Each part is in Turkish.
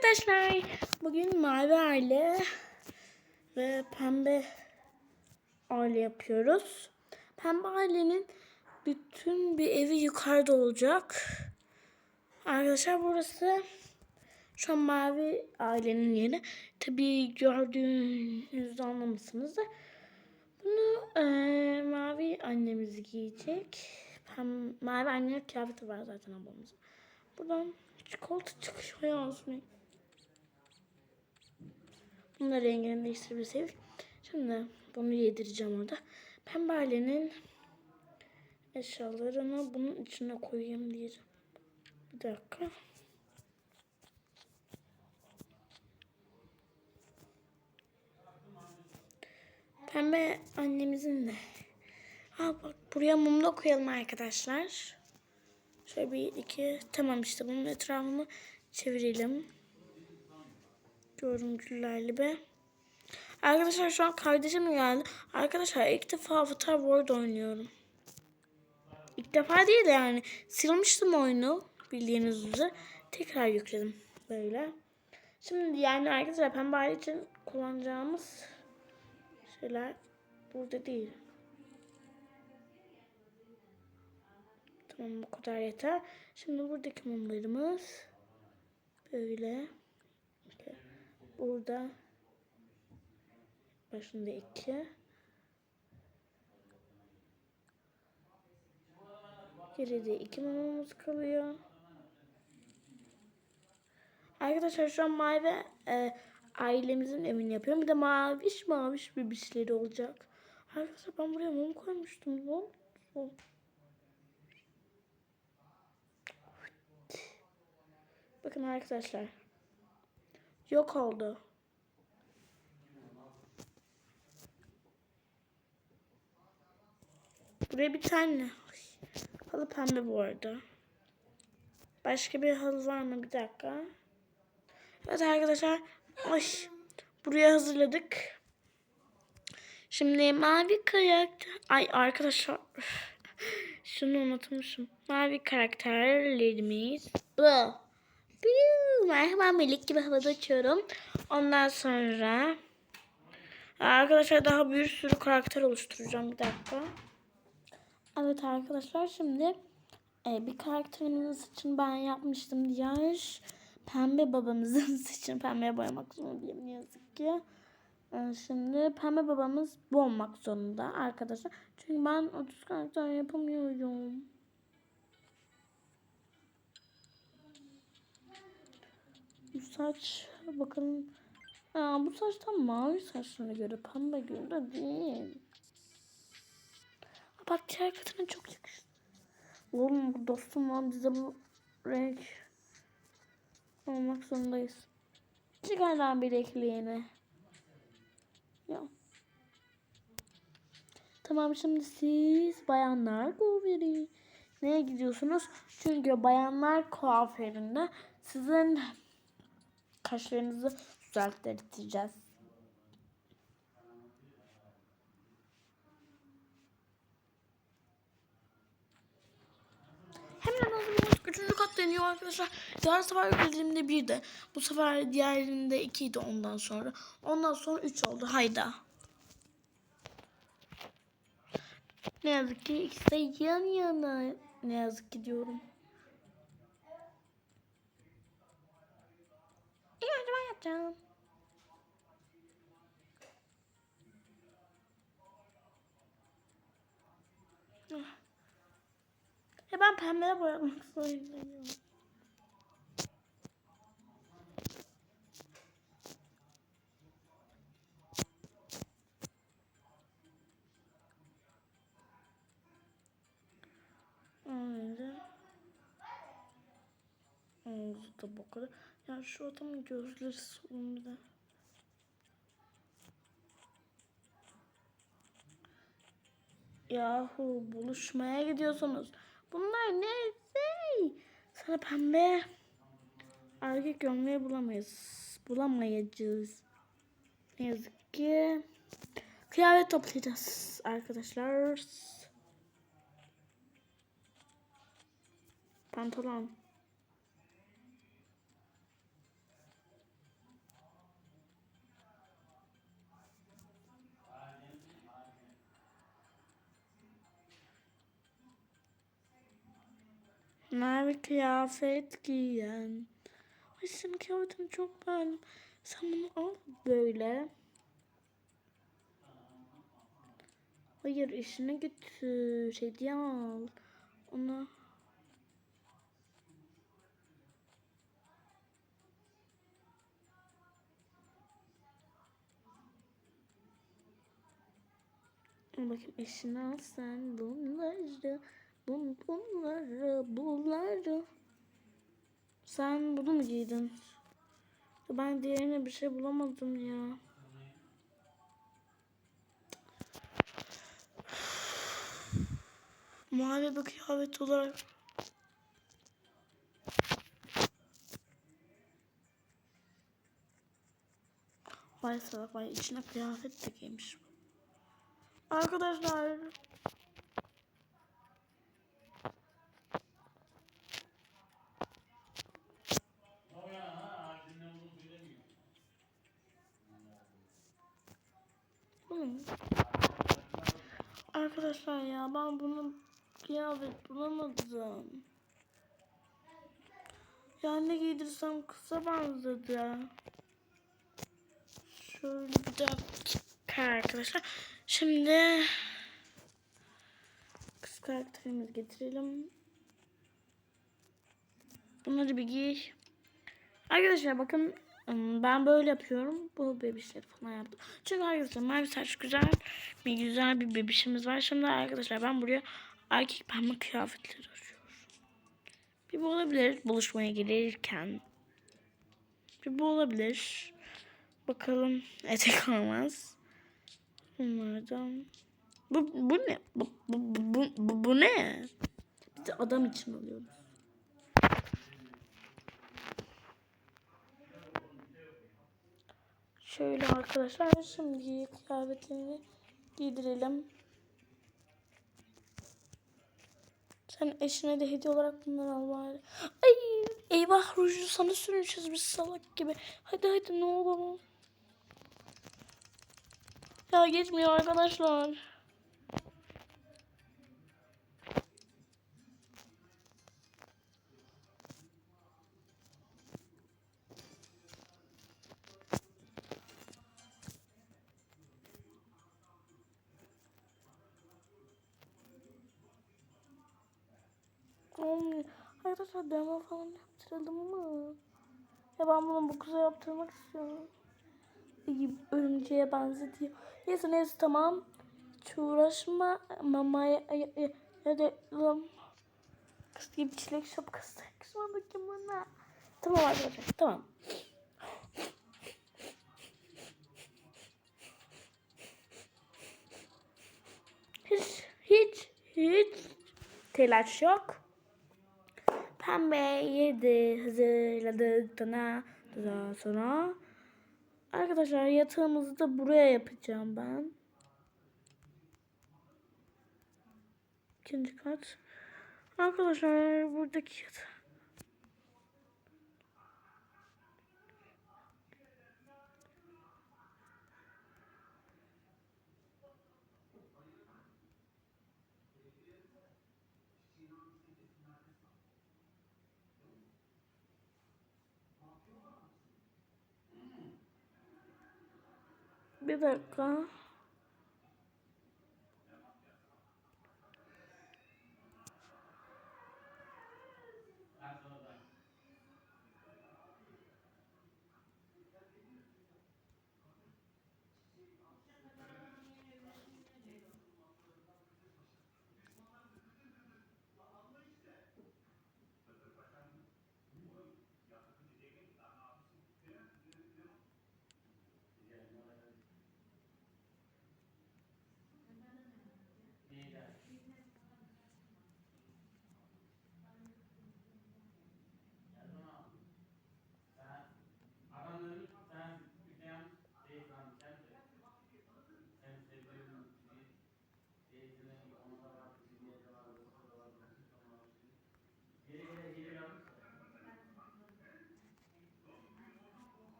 arkadaşlar. Bugün mavi aile ve pembe aile yapıyoruz. Pembe ailenin bütün bir evi yukarıda olacak. Arkadaşlar burası şu an mavi ailenin yeri. Tabii gördüğünüzde anlamışsınızdır. Bunu eee, mavi annemiz giyecek. Pem, mavi annenin kıyafeti var zaten ablamızın. Buradan çikolata çıkışıyor yazmayın. Bunu da rengini değiştirebilirsek. Şimdi bunu yedireceğim orada. Pembe ailenin eşyalarını bunun içine koyayım diyeceğim. Bir dakika. Pembe annemizin de. Ha bak buraya mum da koyalım arkadaşlar. Şöyle bir iki. Tamam işte bunun etrafını çevirelim. Görüntülerle be. Arkadaşlar şu an kardeşim geldi. Arkadaşlar ilk defa Avatar World oynuyorum. İlk defa değil de yani silmiştim oyunu bildiğiniz üzere. Tekrar yükledim böyle. Şimdi yani arkadaşlar pembe için kullanacağımız şeyler burada değil. Tamam bu kadar yeter. Şimdi buradaki mumlarımız böyle. Burada başında iki. Geride iki mumumuz kalıyor. Arkadaşlar şu an mavi e, ailemizin evini yapıyorum. Bir de maviş maviş bebişleri olacak. Arkadaşlar ben buraya mum koymuştum. Ne oldu? Bakın arkadaşlar. Yok oldu. Buraya bir tane. Halı pembe bu arada. Başka bir halı var mı? Bir dakika. Evet arkadaşlar. Ay, buraya hazırladık. Şimdi mavi karakter... Ay arkadaşlar. Şunu unutmuşum. Mavi karakterlerimiz bu. Merhaba melek gibi havada açıyorum. Ondan sonra arkadaşlar daha bir sürü karakter oluşturacağım. Bir dakika. Evet arkadaşlar şimdi e, bir karakterimizin saçını ben yapmıştım. Diğer pembe babamızın saçını pembeye boyamak zorundayım ne yazık ki. E, şimdi pembe babamız bu olmak zorunda arkadaşlar. Çünkü ben 30 karakter yapamıyorum. Bu saç bakalım. Aa, bu saç tam mavi saçlarına göre pembe göre değil. Bak diğer kadına çok yakıştı. Oğlum dostum lan bize bu renk olmak zorundayız. Çıkar lan bilekliğini. Ya. Tamam şimdi siz bayanlar kuaförü. Neye gidiyorsunuz? Çünkü bayanlar kuaföründe sizin kaşlarınızı düzelttireceğiz. Hemen hazırlanıyoruz. Üçüncü kat deniyor arkadaşlar. Diğer sefer yüklediğimde bir de. Bu sefer diğerinde ikiydi ondan sonra. Ondan sonra üç oldu. Hayda. Ne yazık ki ikisi yan yana. Ne yazık ki diyorum. İyi hadi ben yapacağım. Ah. Ya ben pembeye boyamak zorundayım. Öyle. Ağzı da bu kadar. Ya şu adamın gözleri de. Yahu buluşmaya gidiyorsunuz. Bunlar ne? Hey! Sana pembe erkek gömleği bulamayız. Bulamayacağız. Ne yazık ki. Kıyafet toplayacağız arkadaşlar. Pantolon. Mavi kıyafet giyen. Ay senin kıyafetini çok beğendim. Sen bunu al böyle. Hayır işine götür. Hediye al. Ona bakayım eşini al sen bunları bun, bunları bunları sen bunu mu giydin? Ben diğerine bir şey bulamadım ya. Mavi bir kıyafet olarak Vay salak vay içine kıyafet de giymiş. Arkadaşlar Arkadaşlar ya ben bunu kıyafet bulamadım. Ya ne giydirsem kısa benzedi. Şöyle bir dakika arkadaşlar. Şimdi kız karakterimizi getirelim. Bunları bir giy. Arkadaşlar bakın ben böyle yapıyorum. Bu bebişleri falan yaptım. Çünkü arkadaşlar mavi saç güzel bir güzel bir bebişimiz var. Şimdi arkadaşlar ben buraya erkek pembe kıyafetleri arıyorum. Bir bu olabilir buluşmaya gelirken. Bir bu olabilir. Bakalım etek olmaz. Bunlardan. Bu, bu ne? Bu, bu, bu, bu, bu ne? Biz adam için alıyoruz. Şöyle arkadaşlar şimdi kıyafetlerini giydirelim. Sen eşine de hediye olarak bunları al bari. Ay eyvah ruju sana sürmüşüz biz salak gibi. Hadi hadi ne olur. Ya gitmiyor arkadaşlar. Arkadaşlar demo falan yaptıralım mı? Ya ben bunu bu kıza yaptırmak istiyorum. İyi örümceğe benzetiyor. Neyse neyse tamam. Hiç uğraşma. Mamaya ya, da. Kız gibi çilek şapkası takışma bakayım bana. Tamam arkadaşlar tamam. Hiç hiç hiç telaş yok. Pembe yedi hazırladıktan daha sonra arkadaşlar yatağımızı da buraya yapacağım ben. İkinci kat. Arkadaşlar buradaki yatak. 有本儿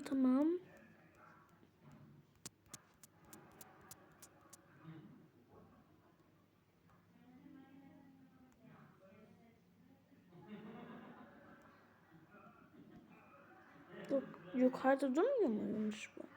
Tamam. Yok, yukarıda durmuyor muymuş bu?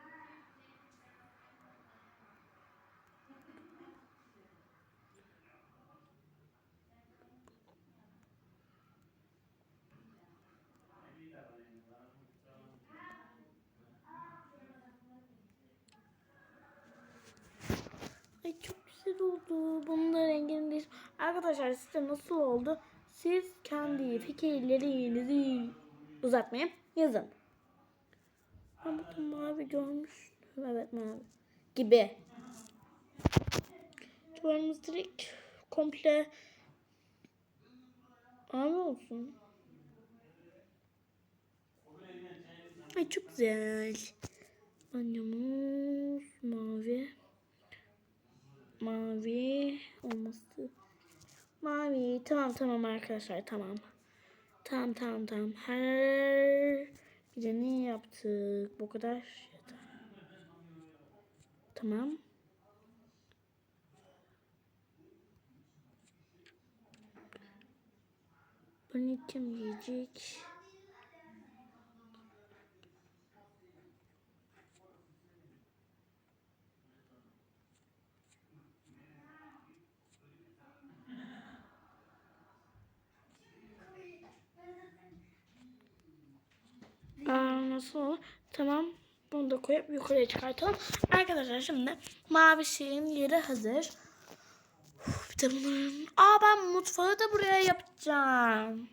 Arkadaşlar size nasıl oldu? Siz kendi fikirlerinizi uzatmayın. Yazın. Ben burada mavi görmüştüm. Evet mavi. Gibi. Duvarımız direkt komple mavi olsun. Ay çok güzel. Banyomuz mavi. Mavi olması. Mavi. Tamam tamam arkadaşlar tamam. Tamam tamam tamam. Her birini yaptık. Bu kadar yeter. Tamam. Bunu kim yiyecek? Olur? Tamam. Bunu da koyup yukarıya çıkartalım. Arkadaşlar şimdi mavi şeyin yeri hazır. Uf, bir de bunların... Aa ben mutfağı da buraya yapacağım.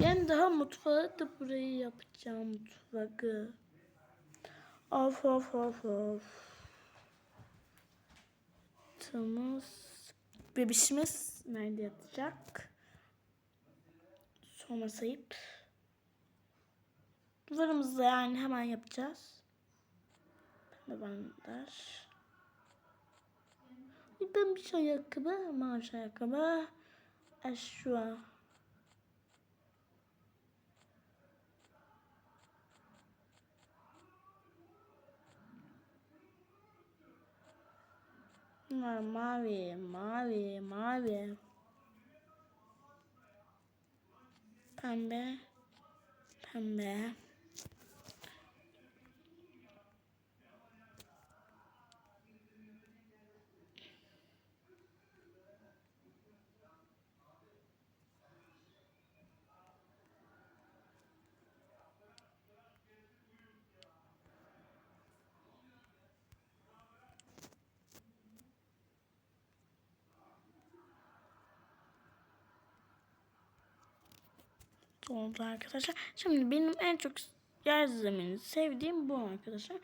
Ben daha mutfağı da buraya yapacağım mutfağı. Of of of of. Tamam. Bebişimiz nerede yatacak? Sonra sayıp duvarımızı yani hemen yapacağız. Pembe bandaj. Ben bir şey ayakkabı, mavi ayakkabı. Eşya. Bunlar mavi, mavi, mavi. Pembe, pembe. Oldu arkadaşlar. Şimdi benim en çok yer zemini sevdiğim bu arkadaşlar.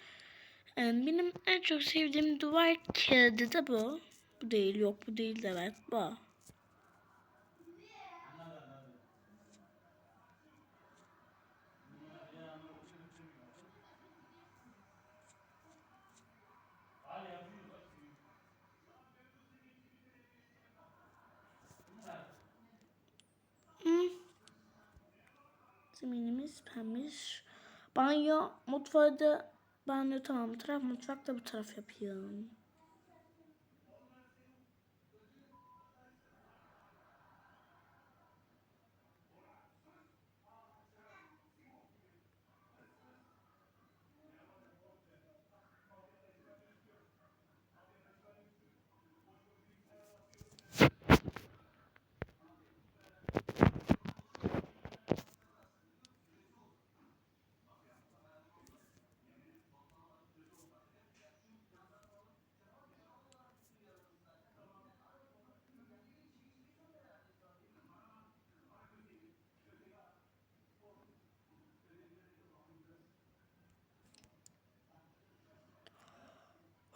Ee, Benim en çok sevdiğim duvar kağıdı da bu. Bu değil yok bu değil de evet bu. Zeminimiz pembiş. Banyo, mutfağı da banyo tamam taraf, mutfak da bu taraf yapıyorum.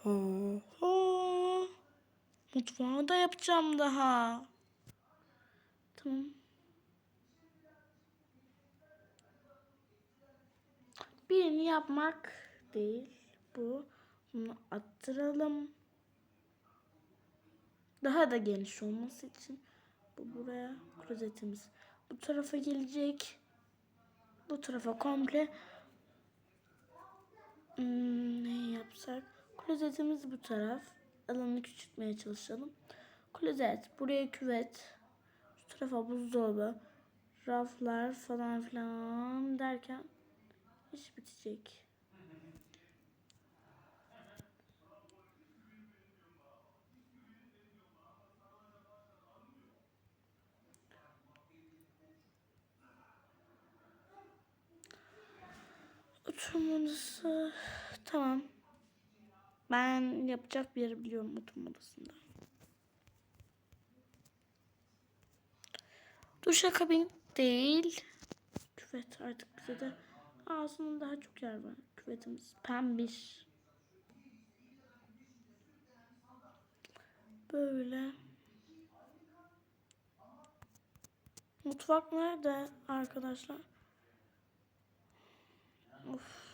Oho. Mutfağı da yapacağım daha. Tamam. Birini yapmak değil bu. Bunu attıralım. Daha da geniş olması için bu buraya klozetimiz bu tarafa gelecek. Bu tarafa komple Hmm, ne yapsak? Klozetimiz bu taraf. Alanı küçültmeye çalışalım. Klozet. Buraya küvet. Şu tarafa buzdolabı. raflar falan filan derken iş bitecek. Oturma odası tamam. Ben yapacak bir yeri biliyorum oturma odasında. Duşakabin değil. Küvet artık bize de ağzının daha çok yer var. Küvetimiz pembiş. Böyle. Mutfak nerede arkadaşlar? Of.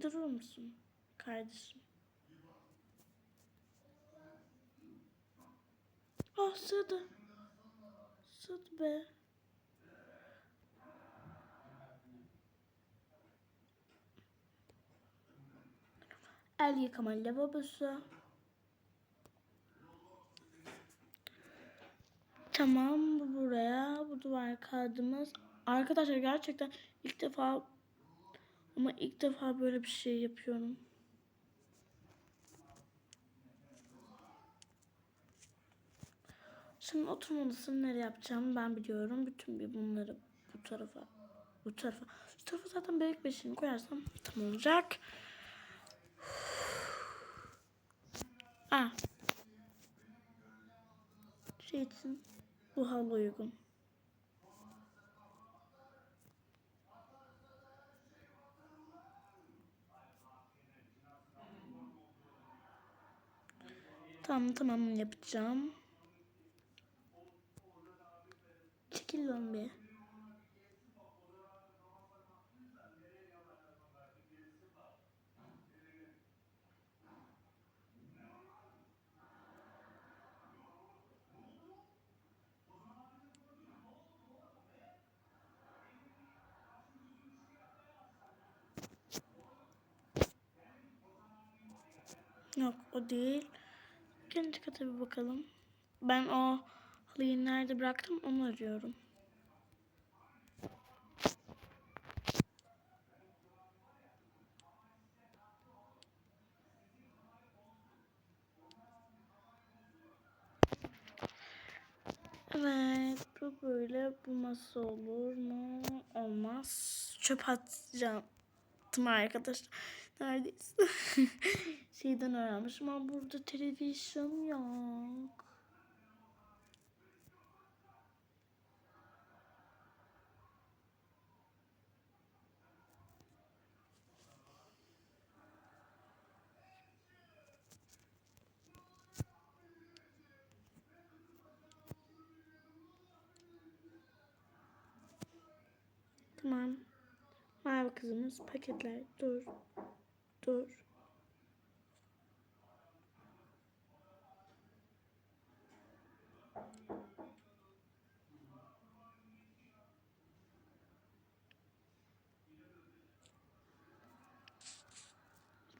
Bir durur musun kardeşim? Ah sığdı. Sığdı be. El yıkama lavabosu. Tamam bu buraya. Bu duvar kağıdımız. Arkadaşlar gerçekten ilk defa ama ilk defa böyle bir şey yapıyorum. Şimdi oturma odasını nereye yapacağımı ben biliyorum. Bütün bir bunları bu tarafa, bu tarafa. Şu tarafa zaten bebek beşiğini koyarsam tam olacak. Ah. Şey için bu halı uygun. Tamam tamam yapacağım. Çekil lan bir. Yok o değil. İkinci kata bir bakalım. Ben o halıyı nerede bıraktım onu arıyorum. Evet bu böyle bu masa olur mu? Olmaz. Çöp atacağım. arkadaşlar. Neredeyse. Şeyden öğrenmişim ama burada televizyon yok. Tamam. Mavi kızımız paketler. Dur. Dur.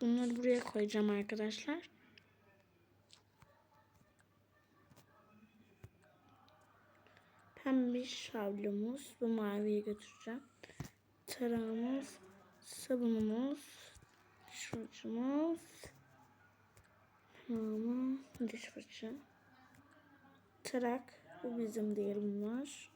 Bunları buraya koyacağım arkadaşlar. Pembiş havlumuz. Bu maviye götüreceğim. Tarağımız, sabunumuz, fırçamız, tamam, diş fırça, tarak, bu bizim değil bunlar.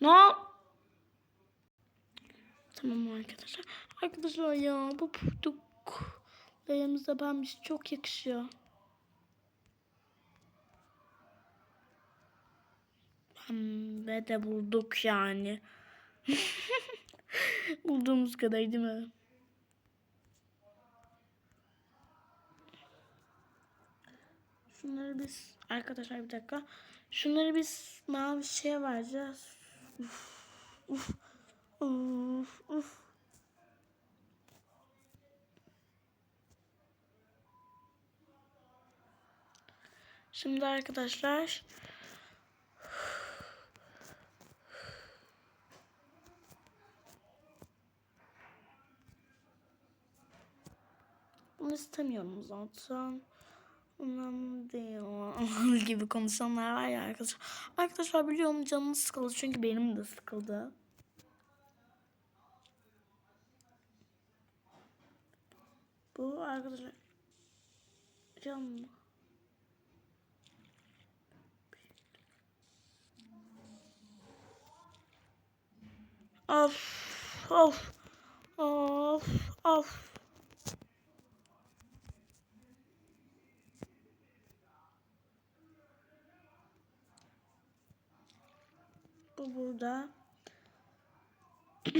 No. Tamam arkadaşlar. Arkadaşlar ya bu puftuk dayımıza pembiş çok yakışıyor. Ve de bulduk yani. Bulduğumuz kadar değil mi? Şunları biz arkadaşlar bir dakika. Şunları biz mavi şeye vereceğiz. Uf, uf, uf, uf. Şimdi arkadaşlar bunu istemiyorum zaten. Önemli değil gibi konuşanlar var ya arkadaşlar. Arkadaşlar biliyorum canınız sıkıldı çünkü benim de sıkıldı. Bu arkadaşlar canım. Of of of of. Bu burada.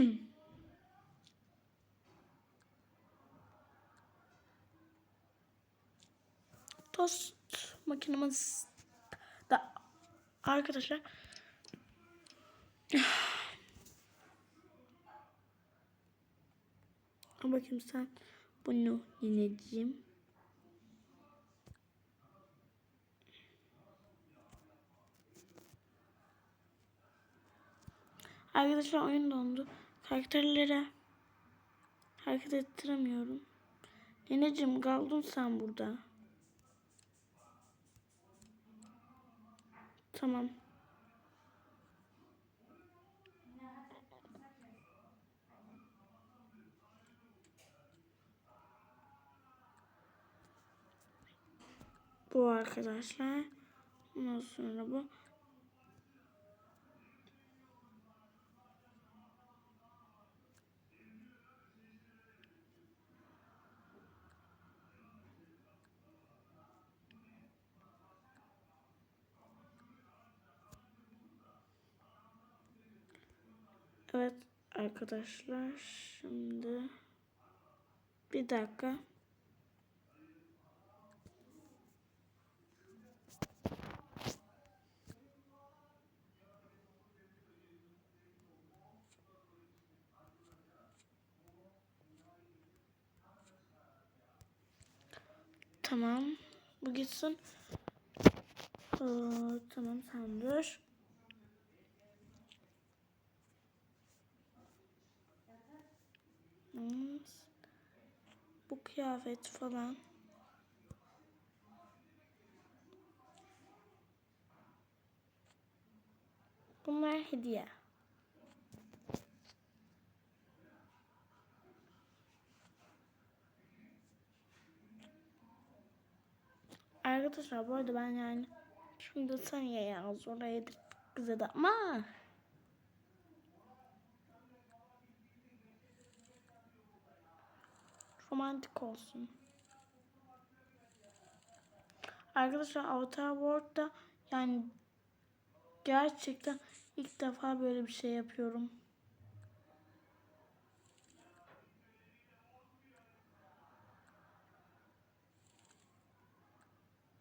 Tost makinemiz da arkadaşlar Al bakayım sen bunu yeneceğim. Arkadaşlar oyun dondu. Karakterlere hareket ettiremiyorum. Neneciğim kaldın sen burada. Tamam. Bu arkadaşlar. Ondan sonra bu. Evet arkadaşlar şimdi bir dakika. Tamam. Bu gitsin. Aa, tamam sen dur. Bu kıyafet falan. Bunlar hediye. Arkadaşlar bu arada ben yani şimdi sen ya yaz oraya bize de ama romantik olsun. Arkadaşlar Avatar World'da yani gerçekten ilk defa böyle bir şey yapıyorum.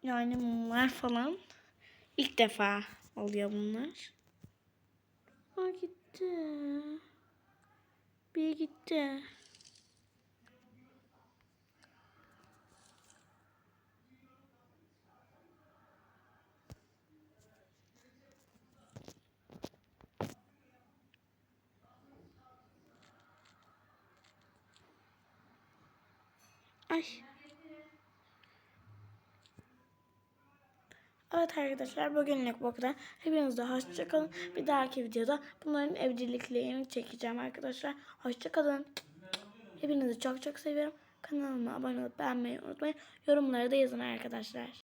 Yani mumlar falan ilk defa oluyor bunlar. Aa gitti. Bir gitti. Ay. Evet arkadaşlar bugünlük bu kadar. Hepinize hoşçakalın. Bir dahaki videoda bunların evciliklerini çekeceğim arkadaşlar. Hoşçakalın. Hepinizi çok çok seviyorum. Kanalıma abone olup beğenmeyi unutmayın. Yorumları da yazın arkadaşlar.